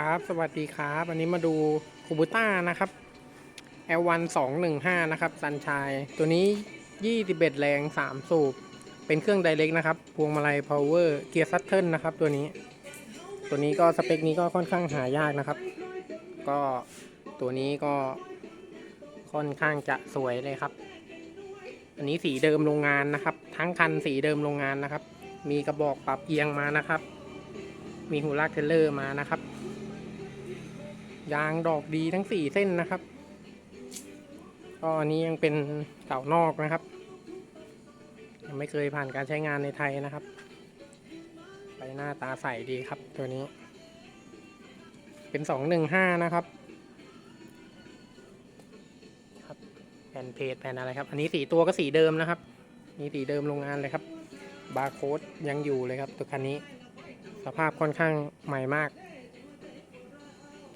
ครับ สวัสดีครับ อันนี้มาดูคูบูต้านะครับ L1 215 นะครับซันชาย ตัวนี้ 21 แรง 3 สูบ เป็นเครื่องไดเ c กนะครับ พวงมาลัย power เกียร์ซัตเทิลนะครับ ตัวนี้ ตัวนี้ก็สเปคนี้ก็ค่อนข้างหายากนะครับ ก็ตัวนี้ก็ค่อนข้างจะสวยเลยครับ อันนี้สีเดิมโรงงานนะครับ ทั้งคันสีเดิมโรงงานนะครับ มีกระบอกปรับเอียงมานะครับ มีหูลากเทเลอร์มานะครับ ยางดอกดีทั้งสี่เส้นนะครับ ก็อันนี้ยังเป็นเก่านอกนะครับ ยังไม่เคยผ่านการใช้งานในไทยนะครับไปหน้าตาใสดีครับตัวนี้ เป็นสองหนึ่งห้านะครับครับแผ่นเพจแผ่นอะไรครับ อันนี้สีตัวก็สีเดิมนะครับนี่สีเดิมโรงงานเลยครับบาร์โค้ดยังอยู่เลยครับตัวคันนี้ สภาพค่อนข้างใหม่มาก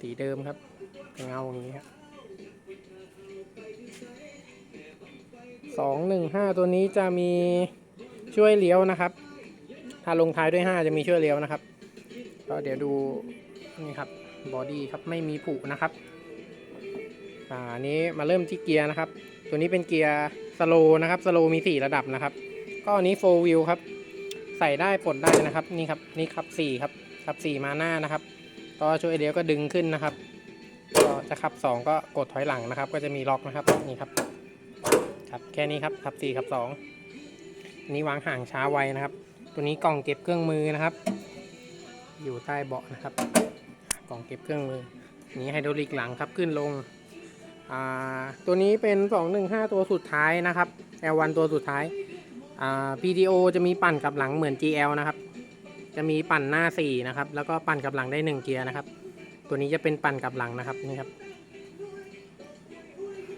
สีเดิมครับเงาอย่างนี้ครับสองหนึ่งห้าตัวนี้จะมีช่วยเลี้ยวนะครับ ถ้าลงท้ายด้วยห้าจะมีช่วยเลี้ยวนะครับก็เดี๋ยวดูนี่ครับบอดี้ครับไม่มีผุนะครับอ่านี้มาเริ่มที่เกียร์นะครับ ตัวนี้เป็นเกียร์สโลนะครับสโลมีสี่ระดับนะครับ ก็อันนี้โฟวิลครับ ใส่ได้ปลดได้นะครับ นี่ครับ นี่ครับสี่ครับขับสี่มาหน้านะครับ ก็ช่วยเดียวก็ดึงขึ้นนะครับ ก็จะขับสองก็กดถอยหลังนะครับ ก็จะมีล็อกนะครับนี่ครับครับแค่นี้ครับขับสี่ขับสองอันนี้วางห่างช้าไวนะครับ ตัวนี้กล่องเก็บเครื่องมือนะครับ อยู่ใต้เบาะนะครับ กล่องเก็บเครื่องมือ นี้ไฮดรอลิกหลังครับขึ้นลงตัวนี้เป็น 215 ตัวสุดท้ายนะครับ L1 ตัวสุดท้าย PTO จะมีปั่นกลับหลังเหมือน GL นะครับ จะมีปั่นหน้า4นะครับ แล้วก็ปั่นกับหลังได้ 1 เกียร์นะครับ ตัวนี้จะเป็นปั่นกับหลังนะครับนี่ครับ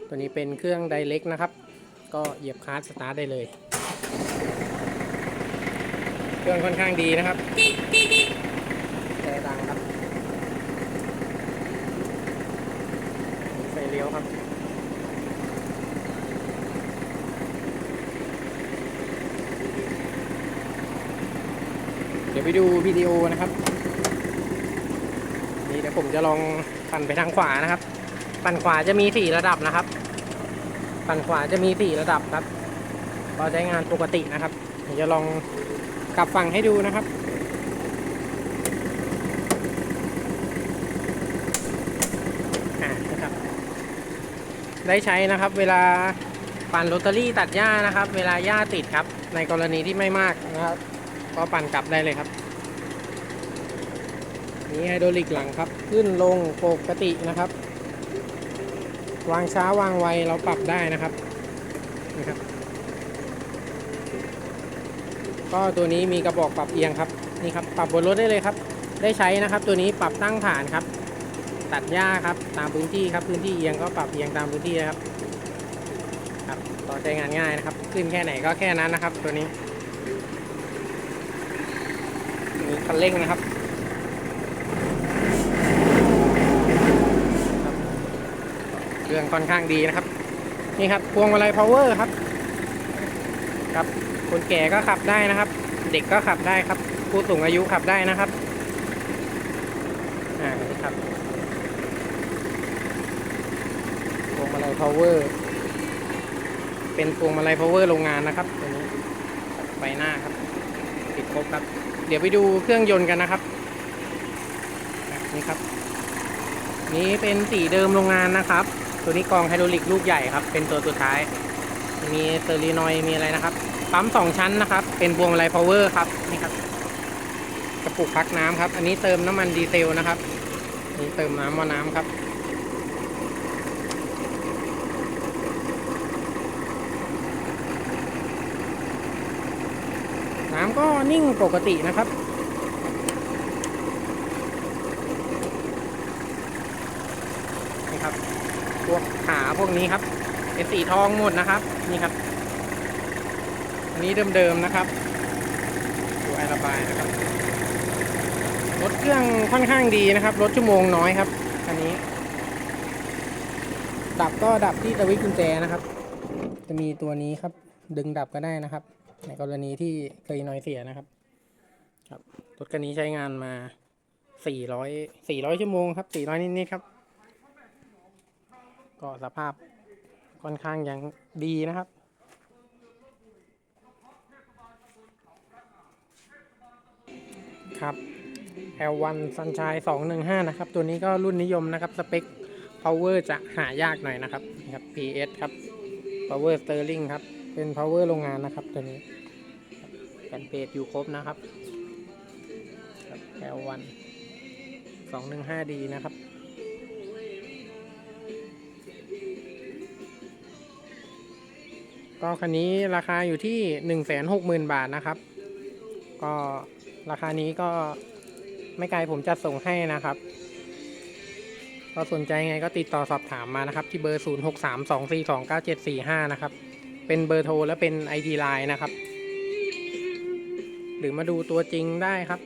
ตัวนี้เป็นเครื่องไดเ c กนะครับ ก็เหยียบคลัสสตาร์ทได้เลย เครื่องค่อนข้างดีนะครับแต่ดังครับไฟเลี้ยวครับ ดี๋ยวไปดูวิดีโอนะครับนี่เดี๋ยวผมจะลองปั่นไปทางขวานะครับ ปั่นขวาจะมีสี่ระดับนะครับ ปั่นขวาจะมีสี่ระดับครับก็ใช้งานปกตินะครับเดี๋ยวจะลองกลับฝั่งให้ดูนะครับอ่านะครับได้ใช้นะครับ เวลาปั่นโรตารี่ตัดหญ้านะครับ เวลาหญ้าติดครับ ในกรณีที่ไม่มากนะครับ ก็ปั่นกลับได้เลยครับนี่ไฮดรอลิกหลังครับ ขึ้นลงปกตินะครับ วางช้าวางไวเราปรับได้นะครับนี่ครับ ก็ตัวนี้มีกระบอกปรับเอียงครับนี่ครับปรับบนรถได้เลยครับ ได้ใช้นะครับ ตัวนี้ปรับตั้งฐานครับ ตัดหญ้าครับตามพื้นที่ครับพื้นที่เอียงก็ปรับเอียงตามพื้นที่นะครับครับต่อใช้งานง่ายนะครับ ขึ้นแค่ไหนก็แค่นั้นนะครับ ตัวนี้ มีคันเร่งนะครับเครื่องค่อนข้างดีนะครับ นี่ครับพวงมาลัย power ครับ ครับ คนแก่ก็ขับได้นะครับ เด็กก็ขับได้ครับ ผู้สูงอายุขับได้นะครับอ่านี่ครับพวงมาลัย power เป็นพวงมาลัย power โรงงานนะครับตัวนี้ไฟหน้าครับ ติดครบครับ ดี๋ยวไปดูเครื่องยนต์กันนะครับนี่ครับ นี้เป็นสีเดิมโรงงานนะครับ ตัวนี้กองไฮดรอลิกลูกใหญ่ครับ เป็นตัวสุดท้าย มีเซอร์ลีนอยมีอะไรนะครับ ปั๊มสองชั้นนะครับ เป็นพวงมาลัยพาวเวอร์ครับนี่ครับ กระปุกพักน้ำครับ อันนี้เติมน้ำมันดีเซลนะครับ นี่เติมน้ำว่าน้ำครับ ก็นิ่งปกตินะครับ นี่ครับ พวกขาพวกนี้ครับ เป็นสีทองหมดนะครับ นี่ครับ อันนี้เดิมๆนะครับ ดูไอระบายนะครับ รถเครื่องค่อนข้างดีนะครับ รถชั่วโมงน้อยครับ อันนี้ ดับก็ดับที่สวิตช์กุญแจนะครับ จะมีตัวนี้ครับ ดึงดับก็ได้นะครับ ในกรณีที่เคยนอยเสียนะครับ ครับรถคันนี้ใช้งานมาสี่ร้อยสี่ร้อยชั่วโมงครับสี่ร้อยนิดๆครับ ก็สภาพค่อนข้างยังดีนะครับครับ L1 Sunshine 215 นะครับ ตัวนี้ก็รุ่นนิยมนะครับ สเปค power จะหายากหน่อยนะครับ ครับ PS ครับ power Sterling ครับ เป็น power โรงงานนะครับตัวนี้แผ่นเพจอยู่ครบนะครับครับ L1 215D นะครับก็คันนี้ราคาอยู่ที่ 160,000 บาทนะครับ ก็ราคานี้ก็ไม่ไกลผมจะส่งให้นะครับ ก็สนใจไงก็ติดต่อสอบถามมานะครับ ที่เบอร์ 0632429745 นะครับ เป็นเบอร์โทรและเป็น ID Line นะครับ หรือมาดูตัวจริงได้ครับ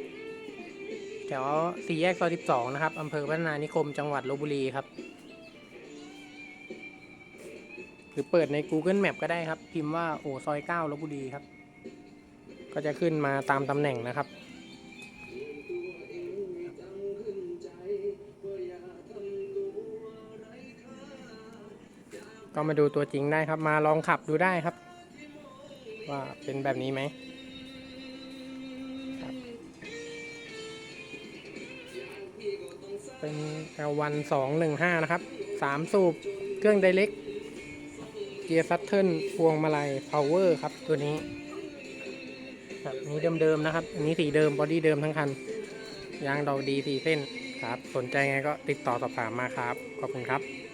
แถวสี่แยกซอย12 นะครับอำเภอพัฒนานิคมจังหวัดลบบุรีครับ หรือเปิดใน Google Map ก็ได้ครับ พิมพ์ว่าโอซอย9ลบบุรีครับ ก็จะขึ้นมาตามตำแหน่งนะครับ ก็มาดูตัวจริงได้ครับ มาลองขับดูได้ครับ ว่าเป็นแบบนี้ไหมครับเป็น L1 215 นะครับ 3 สูบ เครื่องไดเล็ก เกียร์ซัตเทิลพวงมาลัย power ครับตัวนี้ครับนี้เดิมๆนะครับ อันนี้สีเดิม บอดี้เดิมทั้งคัน ยางดอกดีสีเส้นครับ สนใจไงก็ติดต่อสอบถามมาครับ ขอบคุณครับ